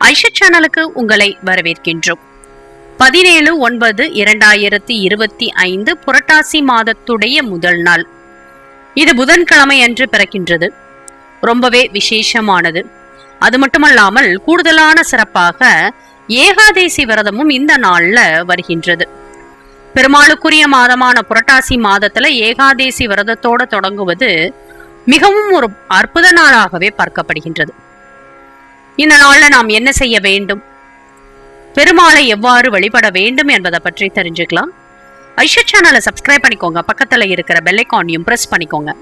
ஐஷா சேனலுக்கு உங்களை வரவேற்கின்றோம். பதினேழு ஒன்பது இரண்டாயிரத்தி இருபத்தி ஐந்து புரட்டாசி மாதத்துடைய முதல் நாள். இது புதன்கிழமை அன்று பிறக்கின்றது. ரொம்பவே விசேஷமானது. அது மட்டுமல்லாமல் கூடுதலான சிறப்பாக ஏகாதேசி விரதமும் இந்த நாள்ல வருகின்றது. பெருமாளுக்குரிய மாதமான புரட்டாசி மாதத்துல ஏகாதேசி விரதத்தோட தொடங்குவது மிகவும் ஒரு அற்புத நாளாகவே பார்க்கப்படுகின்றது. இந்த நாள்ல நாம் என்ன செய்ய வேண்டும்? பெருமாளை எவ்வாறு வழிபட வேண்டும் என்பதை பற்றி தெரிஞ்சுக்கலாம். ஐஷா சேனலை சப்ஸ்கிரைப் பண்ணிக்கோங்க. பக்கத்துல இருக்கிற பெல் ஐக்கானையும் பிரஸ் பண்ணிக்கோங்க.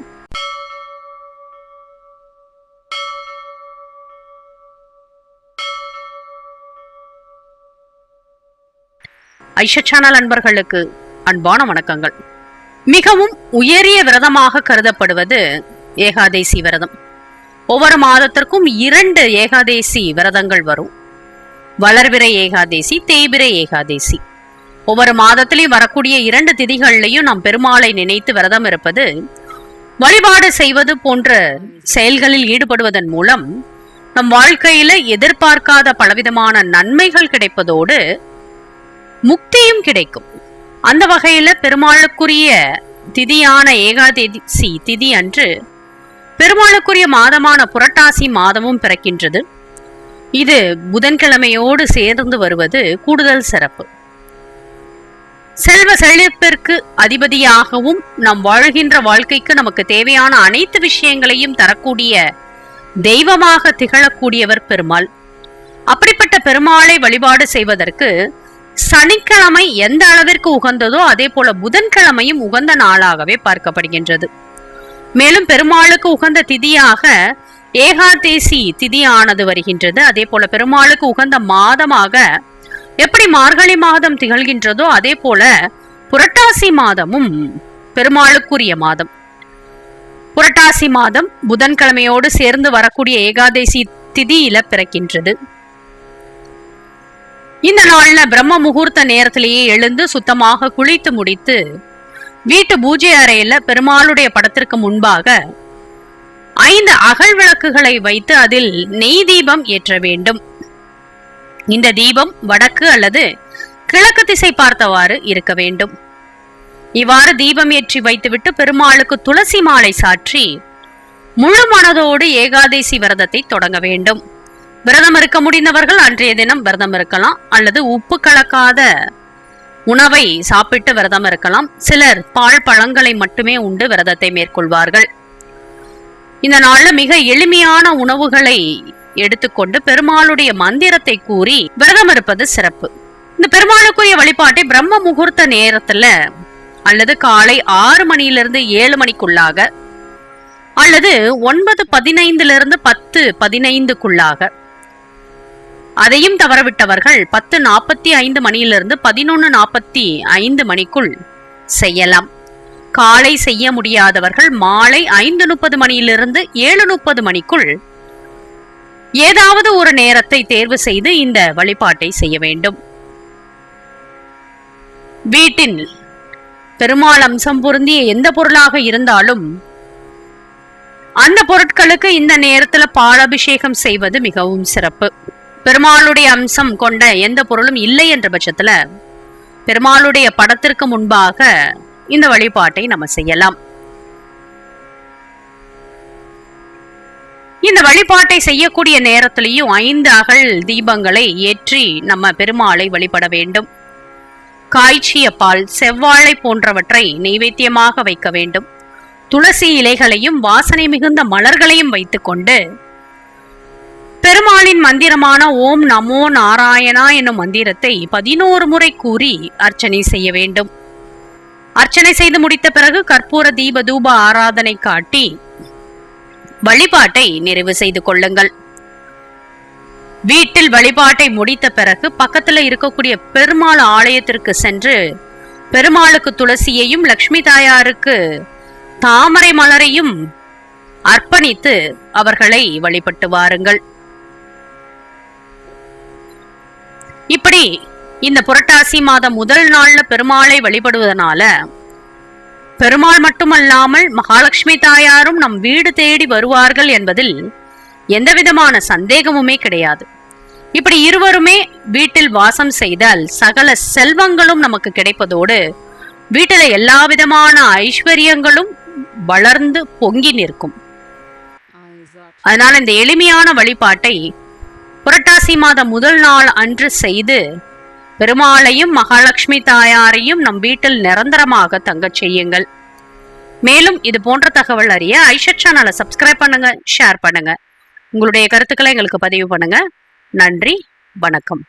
ஐஷா சேனல் அன்பர்களுக்கு அன்பான வணக்கங்கள். மிகவும் உயரிய விரதமாக கருதப்படுவது ஏகாதேசி விரதம். ஒவ்வொரு மாதத்திற்கும் இரண்டு ஏகாதேசி விரதங்கள் வரும். வளர்விரை ஏகாதேசி தேய்பிரை ஏகாதேசி. ஒவ்வொரு மாதத்திலையும் வரக்கூடிய இரண்டு திதிகள்லையும் நாம் பெருமாளை நினைத்து விரதம் இருப்பது வழிபாடு செய்வது போன்ற செயல்களில் ஈடுபடுவதன் மூலம் நம் வாழ்க்கையில எதிர்பார்க்காத பலவிதமான நன்மைகள் கிடைப்பதோடு முக்தியும் கிடைக்கும். அந்த வகையில பெருமாளுக்குரிய திதியான ஏகாதேசி திதி அன்று பெருமாளுக்குரிய மாதமான புரட்டாசி மாதமும் பிறக்கின்றது. இது புதன்கிழமையோடு சேர்ந்து வருவது கூடுதல் சிறப்பு. செல்வ செழிப்பிற்கு அதிபதியாகவும் நாம் வாழ்கின்ற வாழ்க்கைக்கு நமக்கு தேவையான அனைத்து விஷயங்களையும் தரக்கூடிய தெய்வமாக திகழக்கூடியவர் பெருமாள். அப்படிப்பட்ட பெருமாளை வழிபாடு செய்வதற்கு சனிக்கிழமை எந்த அளவிற்கு உகந்ததோ அதே போல புதன்கிழமையும் உகந்த நாளாகவே பார்க்கப்படுகின்றது. மேலும் பெருமாளுக்கு உகந்த திதியாக ஏகாதேசி திதியானது வருகின்றது. அதே போல பெருமாளுக்கு உகந்த மாதமாக எப்படி மார்கழி மாதம் திகழ்கின்றதோ அதே போல புரட்டாசி மாதமும் பெருமாளுக்குரிய மாதம். புரட்டாசி மாதம் புதன்கிழமையோடு சேர்ந்து வரக்கூடிய ஏகாதேசி திதியில பிறக்கின்றது. இந்த நாள்ல பிரம்ம முகூர்த்த நேரத்திலேயே எழுந்து சுத்தமாக குளித்து முடித்து வீட்டு பூஜை அறையில பெருமாளுடைய படத்திற்கு முன்பாக ஐந்து அகல் விளக்குகளை வைத்து அதில் நெய் தீபம் ஏற்ற வேண்டும். இந்த தீபம் வடக்கு அல்லது கிழக்கு திசை பார்த்தவாறு இருக்க வேண்டும். இவ்வாறு தீபம் ஏற்றி வைத்துவிட்டு பெருமாளுக்கு துளசி மாலை சாற்றி முழு மனதோடு ஏகாதேசி விரதத்தை தொடங்க வேண்டும். விரதம் இருக்க முடிந்தவர்கள் அன்றைய தினம் விரதம் இருக்கலாம் அல்லது உப்பு கலக்காத உணவை சாப்பிட்டு விரதம் இருக்கலாம். சிலர் பால் பழங்களை மட்டுமே உண்டு விரதத்தை மேற்கொள்வார்கள். இந்த நாள்ல மிக எளிமையான உணவுகளை எடுத்துக்கொண்டு பெருமாளுடைய மந்திரத்தை கூறி விரதம் இருப்பது சிறப்பு. இந்த பெருமாளுக்குரிய வழிபாட்டை பிரம்ம முகூர்த்த நேரத்துல அல்லது காலை ஆறு மணியிலிருந்து ஏழு மணிக்குள்ளாக அல்லது ஒன்பது பதினைந்துல இருந்து பத்து பதினைந்துக்குள்ளாக அதையும் தவறவிட்டவர்கள் பத்து நாற்பத்தி ஐந்து மணியிலிருந்து பதினொன்று நாற்பத்தி ஐந்து மணிக்குள் செய்யலாம். காலை செய்ய முடியாதவர்கள் மாலை ஐந்து முப்பது மணியிலிருந்து ஏழு முப்பது மணிக்குள் ஏதாவது ஒரு நேரத்தை தேர்வு செய்து இந்த வழிபாட்டை செய்ய வேண்டும். வீட்டின் பெருமாள் அம்சம் பொருந்திய எந்த பொருளாக இருந்தாலும் அந்த பொருட்களுக்கு இந்த நேரத்துல பாலாபிஷேகம் செய்வது மிகவும் சிறப்பு. பெருமாளுடைய அம்சம் கொண்ட எந்த பொருளும் இல்லை என்ற பட்சத்துல பெருமாளுடைய படத்திற்கு முன்பாக இந்த வழிபாட்டை நம்ம செய்யலாம். இந்த வழிபாட்டை செய்யக்கூடிய நேரத்திலையும் ஐந்து அகல் தீபங்களை ஏற்றி நம்ம பெருமாளை வழிபட வேண்டும். காய்ச்சிய பால் செவ்வாழை போன்றவற்றை நைவேத்தியமாக வைக்க வேண்டும். துளசி இலைகளையும் வாசனை மிகுந்த மலர்களையும் வைத்துக்கொண்டு பெருமாளின் மந்திரமான ஓம் நமோ நாராயணா என்னும் மந்திரத்தை பதினோரு முறை கூறி அர்ச்சனை செய்ய வேண்டும். அர்ச்சனை செய்து முடித்த பிறகு கற்பூர தீப தூப ஆராதனை காட்டி வழிபாட்டை நிறைவு செய்து கொள்ளுங்கள். வீட்டில் வழிபாட்டை முடித்த பிறகு பக்கத்துல இருக்கக்கூடிய பெருமாள் ஆலயத்திற்கு சென்று பெருமாளுக்கு துளசியையும் லக்ஷ்மி தாயாருக்கு தாமரை மலரையும் அர்ப்பணித்து அவர்களை வழிபட்டு வாருங்கள். இப்படி இந்த புரட்டாசி மாதம் முதல் நாள்ல பெருமாளை வழிபடுவதனால பெருமாள் மட்டுமல்லாமல் மகாலட்சுமி தாயாரும் நம் வீடு தேடி வருவார்கள் என்பதில் எந்த விதமான சந்தேகமுமே கிடையாது. இப்படி இருவருமே வீட்டில் வாசம் செய்தால் சகல செல்வங்களும் நமக்கு கிடைப்பதோடு வீட்டில எல்லா விதமான ஐஸ்வர்யங்களும் வளர்ந்து பொங்கி நிற்கும். அதனால இந்த எளிமையான வழிபாட்டை புரட்டாசி மாதம் முதல் நாள் அன்று செய்து பெருமாளையும் மகாலட்சுமி தாயாரையும் நம் வீட்டில் நிரந்தரமாக தங்கச் செய்யுங்கள். மேலும் இது போன்ற தகவல் அறிய ஐஷட் சேனலை சப்ஸ்கிரைப் பண்ணுங்க ஷேர் பண்ணுங்க. உங்களுடைய கருத்துக்களை எங்களுக்கு பதிவு பண்ணுங்க. நன்றி வணக்கம்.